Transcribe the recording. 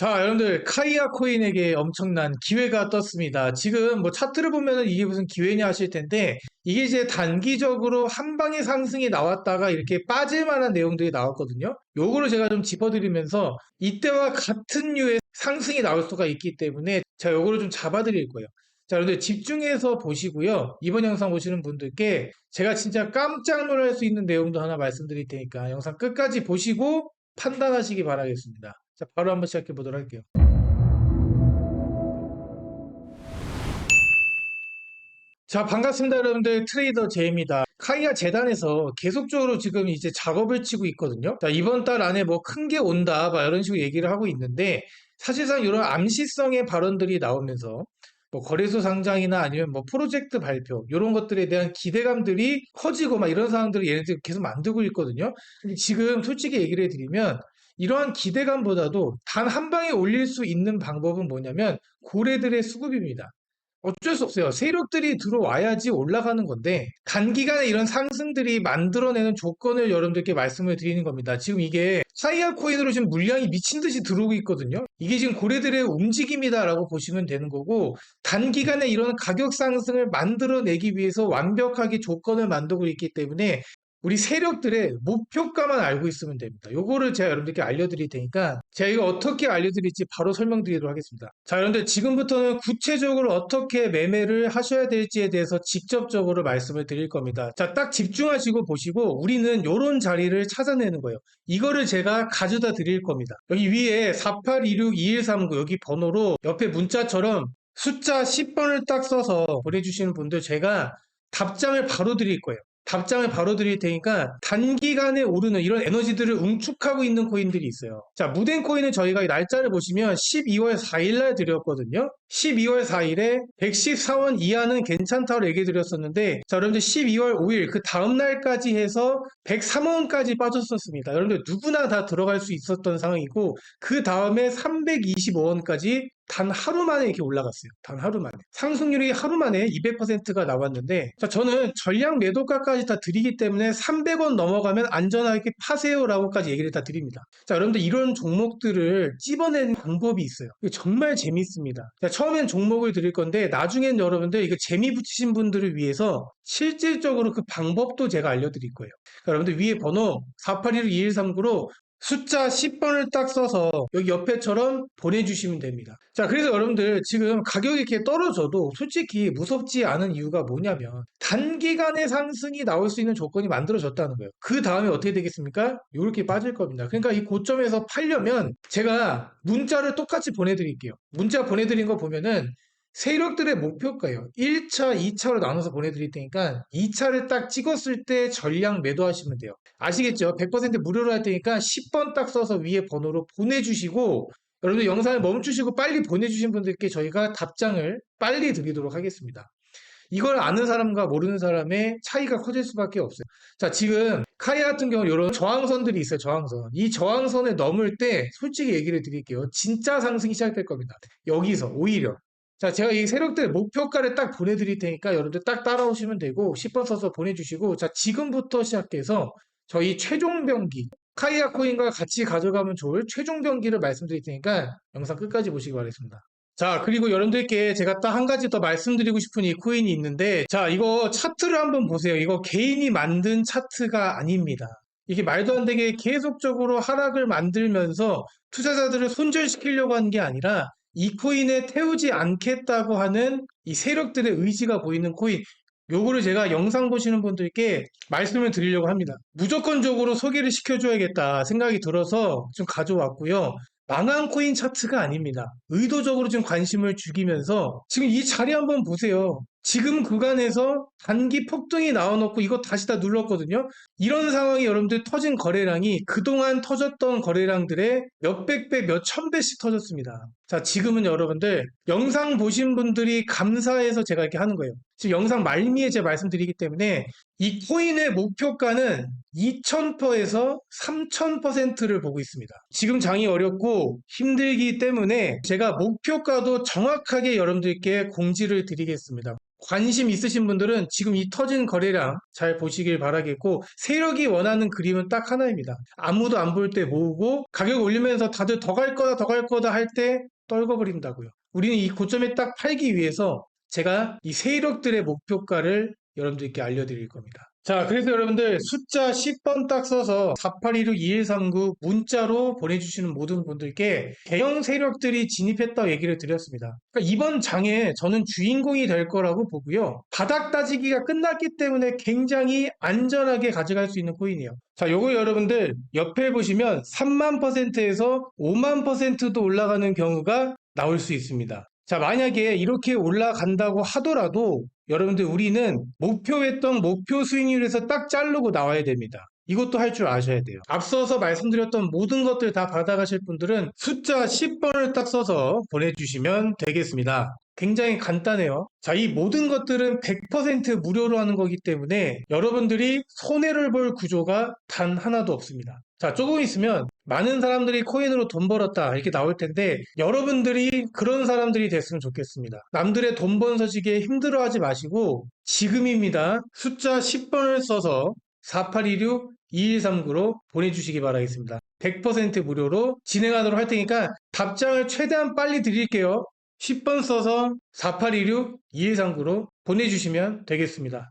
자, 여러분들 카이아 코인에게 엄청난 기회가 떴습니다. 지금 뭐 차트를 보면은 이게 무슨 기회냐 하실 텐데 이게 이제 단기적으로 한 방에 상승이 나왔다가 이렇게 빠질 만한 내용들이 나왔거든요. 요거를 제가 좀 짚어드리면서 이때와 같은 류의 상승이 나올 수가 있기 때문에 제가 요거를 좀 잡아드릴 거예요. 자, 여러분들 집중해서 보시고요. 이번 영상 보시는 분들께 제가 진짜 깜짝 놀랄 수 있는 내용도 하나 말씀드릴 테니까 영상 끝까지 보시고 판단하시기 바라겠습니다. 자, 바로 한번 시작해 보도록 할게요. 자, 반갑습니다, 여러분들. 트레이더 제입니다. 카이아 재단에서 계속적으로 지금 이제 작업을 치고 있거든요. 자, 이번 달 안에 뭐 큰 게 온다, 막 이런 식으로 얘기를 하고 있는데, 사실상 이런 암시성의 발언들이 나오면서, 뭐 거래소 상장이나 아니면 뭐 프로젝트 발표, 이런 것들에 대한 기대감들이 커지고 막 이런 상황들을 얘네들이 계속 만들고 있거든요. 지금 솔직히 얘기를 해드리면, 이러한 기대감보다도 단 한 방에 올릴 수 있는 방법은 뭐냐면, 고래들의 수급입니다. 어쩔 수 없어요. 세력들이 들어와야지 올라가는 건데 단기간에 이런 상승들이 만들어내는 조건을 여러분들께 말씀을 드리는 겁니다. 지금 이게 사이아 코인으로 지금 물량이 미친 듯이 들어오고 있거든요. 이게 지금 고래들의 움직임이다라고 보시면 되는 거고 단기간에 이런 가격 상승을 만들어내기 위해서 완벽하게 조건을 만들고 있기 때문에 우리 세력들의 목표가만 알고 있으면 됩니다. 요거를 제가 여러분들께 알려드릴 테니까 제가 이거 어떻게 알려드릴지 바로 설명드리도록 하겠습니다. 자, 여러분들 지금부터는 구체적으로 어떻게 매매를 하셔야 될지에 대해서 직접적으로 말씀을 드릴 겁니다. 자, 딱 집중하시고 보시고 우리는 요런 자리를 찾아내는 거예요. 이거를 제가 가져다 드릴 겁니다. 여기 위에 48262139 여기 번호로 옆에 문자처럼 숫자 10번을 딱 써서 보내주시는 분들 제가 답장을 바로 드릴 거예요. 답장을 바로 드릴 테니까 단기간에 오르는 이런 에너지들을 응축하고 있는 코인들이 있어요. 자, 무덴 코인은 저희가 이 날짜를 보시면 12월 4일 날 드렸거든요. 12월 4일에 114원 이하는 괜찮다고 얘기 드렸었는데, 자, 여러분들 12월 5일 그 다음날까지 해서 103원까지 빠졌었습니다. 여러분들 누구나 다 들어갈 수 있었던 상황이고, 그 다음에 325원까지 단 하루 만에 이렇게 올라갔어요. 단 하루 만에. 상승률이 하루 만에 200%가 나왔는데, 자, 저는 전량 매도가까지 다 드리기 때문에 300원 넘어가면 안전하게 파세요라고까지 얘기를 다 드립니다. 자, 여러분들 이런 종목들을 찝어내는 방법이 있어요. 정말 재밌습니다. 자, 처음엔 종목을 드릴 건데, 나중엔 여러분들 이거 재미 붙이신 분들을 위해서 실질적으로 그 방법도 제가 알려드릴 거예요. 그러니까 여러분들 위에 번호 48162139로 숫자 10번을 딱 써서 여기 옆에처럼 보내주시면 됩니다. 자, 그래서 여러분들 지금 가격이 이렇게 떨어져도 솔직히 무섭지 않은 이유가 뭐냐면 단기간에 상승이 나올 수 있는 조건이 만들어졌다는 거예요. 그 다음에 어떻게 되겠습니까? 이렇게 빠질 겁니다. 그러니까 이 고점에서 팔려면 제가 문자를 똑같이 보내드릴게요. 문자 보내드린 거 보면은 세력들의 목표가요. 1차, 2차로 나눠서 보내드릴 테니까 2차를 딱 찍었을 때 전량 매도하시면 돼요. 아시겠죠? 100% 무료로 할 테니까 10번 딱 써서 위에 번호로 보내주시고 여러분들 영상을 멈추시고 빨리 보내주신 분들께 저희가 답장을 빨리 드리도록 하겠습니다. 이걸 아는 사람과 모르는 사람의 차이가 커질 수밖에 없어요. 자, 지금 카이아 같은 경우 이런 저항선들이 있어요. 저항선. 이 저항선을 넘을 때 솔직히 얘기를 드릴게요. 진짜 상승이 시작될 겁니다. 여기서 오히려 자, 제가 이 세력들 목표가를 딱 보내드릴 테니까 여러분들 딱 따라오시면 되고 10번 써서 보내주시고 자, 지금부터 시작해서 저희 최종 병기 카이아 코인과 같이 가져가면 좋을 최종 병기를 말씀드릴 테니까 영상 끝까지 보시기 바라겠습니다. 자, 그리고 여러분들께 제가 딱 한 가지 더 말씀드리고 싶은 이 코인이 있는데 자, 이거 차트를 한번 보세요. 이거 개인이 만든 차트가 아닙니다. 이게 말도 안 되게 계속적으로 하락을 만들면서 투자자들을 손절시키려고 한 게 아니라 이 코인에 태우지 않겠다고 하는 이 세력들의 의지가 보이는 코인 요거를 제가 영상 보시는 분들께 말씀을 드리려고 합니다. 무조건적으로 소개를 시켜줘야겠다 생각이 들어서 좀 가져왔고요. 망한 코인 차트가 아닙니다. 의도적으로 지금 관심을 죽이면서 지금 이 자리 한번 보세요. 지금 구간에서 단기 폭등이 나와놓고 이거 다시 다 눌렀거든요. 이런 상황이 여러분들 터진 거래량이 그동안 터졌던 거래량들의 몇백 배, 몇천 배씩 터졌습니다. 자, 지금은 여러분들 영상 보신 분들이 감사해서 제가 이렇게 하는 거예요. 지금 영상 말미에 제가 말씀드리기 때문에 이 코인의 목표가는 2000%에서 3000%를 보고 있습니다. 지금 장이 어렵고 힘들기 때문에 제가 목표가도 정확하게 여러분들께 공지를 드리겠습니다. 관심 있으신 분들은 지금 이 터진 거래량 잘 보시길 바라겠고 세력이 원하는 그림은 딱 하나입니다. 아무도 안 볼 때 모으고 가격 올리면서 다들 더 갈 거다 더 갈 거다 할 때 떨궈버린다고요. 우리는 이 고점에 딱 팔기 위해서 제가 이 세력들의 목표가를 여러분들께 알려드릴 겁니다. 자, 그래서 여러분들 숫자 10번 딱 써서 4816-2139 문자로 보내주시는 모든 분들께 대형 세력들이 진입했다고 얘기를 드렸습니다. 그러니까 이번 장에 저는 주인공이 될 거라고 보고요. 바닥 따지기가 끝났기 때문에 굉장히 안전하게 가져갈 수 있는 코인이에요. 자, 요거 여러분들 옆에 보시면 3만 퍼센트에서 5만 퍼센트도 올라가는 경우가 나올 수 있습니다. 자, 만약에 이렇게 올라간다고 하더라도 여러분들 우리는 목표했던 목표 수익률에서 딱 자르고 나와야 됩니다. 이것도 할 줄 아셔야 돼요. 앞서서 말씀드렸던 모든 것들 다 받아가실 분들은 숫자 10번을 딱 써서 보내주시면 되겠습니다. 굉장히 간단해요. 자, 이 모든 것들은 100% 무료로 하는 거기 때문에 여러분들이 손해를 볼 구조가 단 하나도 없습니다. 자, 조금 있으면 많은 사람들이 코인으로 돈 벌었다 이렇게 나올 텐데 여러분들이 그런 사람들이 됐으면 좋겠습니다. 남들의 돈번 서식에 힘들어하지 마시고 지금입니다. 숫자 10번을 써서 4816-2139로 보내주시기 바라겠습니다. 100% 무료로 진행하도록 할 테니까 답장을 최대한 빨리 드릴게요. 10번 써서 4816-2139로 보내주시면 되겠습니다.